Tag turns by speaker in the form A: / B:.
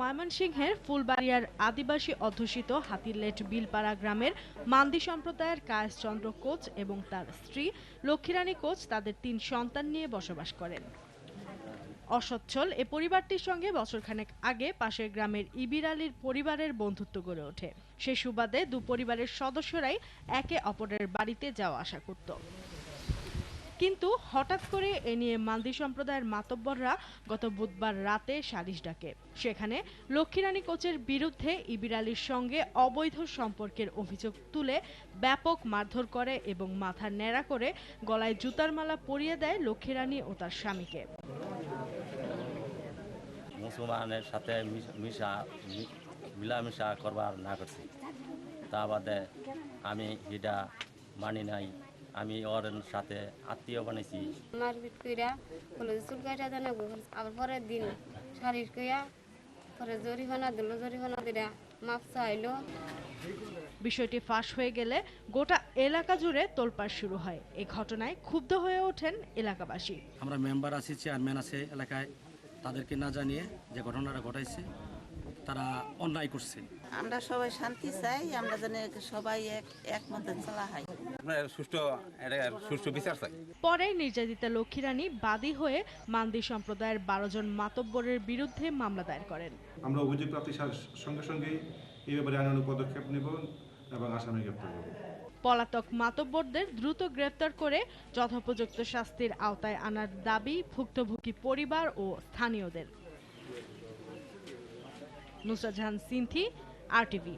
A: ময়মনসিংহের ফুলবাড়িয়ার আদিবাসী অধ্যুষিত হাতিরলেট বিলপাড়া গ্রামের মান্দি সম্প্রদায়ের কায়েস চন্দ্র কোচ এবং তার স্ত্রী লক্ষ্মীরানী কোচ তাদের তিন সন্তান নিয়ে বসবাস করেন। অসচ্ছল এ পরিবারটির সঙ্গে বছরখানেক আগে পাশের গ্রামের ইবির আলীর পরিবারের বন্ধুত্ব গড়ে ওঠে। সে সুবাদে দু পরিবারের সদস্যরাই একে অপরের বাড়িতে যাওয়া আসা করত। কিন্তু হঠাৎ করে এ নিয়ে মালদি সম্প্রদায়ের মাতব্বররা গত বুধবার রাতে সালিশ ডাকে। সেখানে লক্ষ্মীরানী কোচের বিরুদ্ধে ইবির আলীর সঙ্গে অবৈধ সম্পর্কের অভিযোগ তুলে ব্যাপক মারধর করে এবং মাথা ন্যাড়া করে গলায় জুতার মালা পরিয়ে দেয় লক্ষ্মীরানী ও তার স্বামীকে।
B: মুসলমানের সাথে মিশা মিলামিশা করবার না করছি। তা বাদে আমি এটা মানি নাই। আমি ওর সাথে আত্মীয় বানাইছি।
C: মারপিট কইরা বলে চুল কাটা দেন আবার পরের দিন শাড়ির কইয়া পরে জরিমানা দিল জরিমানা দিলা মাপ চাইলো।
A: বিষয়টি ফাঁস হয়ে গেলে গোটা এলাকা জুড়ে তোলপাড় শুরু হয়। এই ঘটনায় ক্ষুব্ধ হয়ে ওঠেন এলাকাবাসী।
D: আমরা মেম্বার আছি চেয়ারম্যান আছে এলাকায়। তাদেরকে না জানিয়ে যে ঘটনাটা ঘটাইছে তারা অন্যায় করছে।
E: আমরা সবাই শান্তি চাই আমরা যেন সবাই এক একমতে চলা হয়।
F: আমরা সুষ্ঠু এটা সুষ্ঠু বিচার চাই।
A: পরে নির্যাতিতা লক্ষ্মীরানী বাদী হয়ে মান্দি সম্প্রদায়ের বারো জন মাতব্বরের বিরুদ্ধে মামলা দায়ের করেন।
G: আমরা অভিযোগ প্রাপ্তির সা- সঙ্গে এই ব্যাপারে আইনানুগ পদক্ষেপ নেব এবং আসামি গ্রেপ্তার করব।
A: পলাতক মাতব্বরদের দ্রুত গ্রেপ্তার করে যথোপযুক্ত শাস্তির আওতায় আনার দাবি ভুক্তভোগী পরিবার ও স্থানীয়দের। নুসরাত জাহান সিনথি আরটিভি